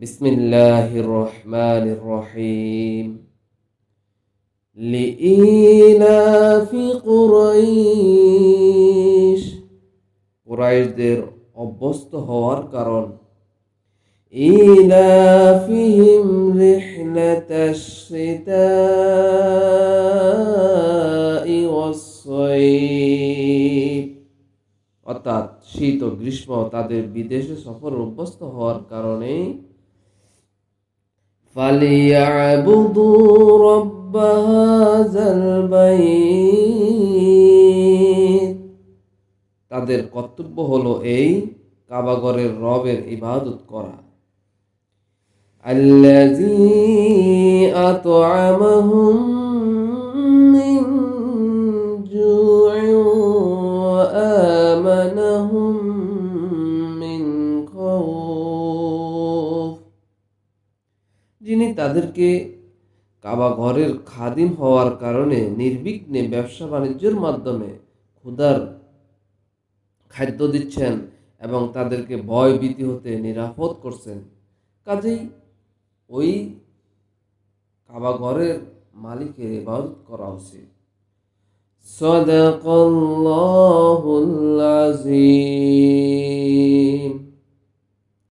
بسم الله الرحمن الرحيم لإيلاف قريش কুরাইশদের অভ্যস্ত হওয়ার কারণ إيلافهم رحلة الشتاء والصيف অর্থাৎ শীত ও গ্রীষ্ম তাদের বিদেশে সফর অভ্যস্ত হওয়ার কারণে فليعبدوا رب هذا البيت তাদের কর্তব্য হলো এই কাবাগরের রবের ইবাদত করা الذي أطعمهم من جوع وآمنهم যিনি তাদেরকে কাবা ঘরের খাদিম হওয়ার কারণে নির্বিঘ্নে ব্যবসা বাণিজ্যের মাধ্যমে ক্ষুধার খাদ্য দিচ্ছেন এবং তাদেরকে ভয় ভীতি হতে নিরাপদ করছেন কাজেই ওই কাবা ঘরের মালিকের ইবাদত করা উচিত صدق الله العظيم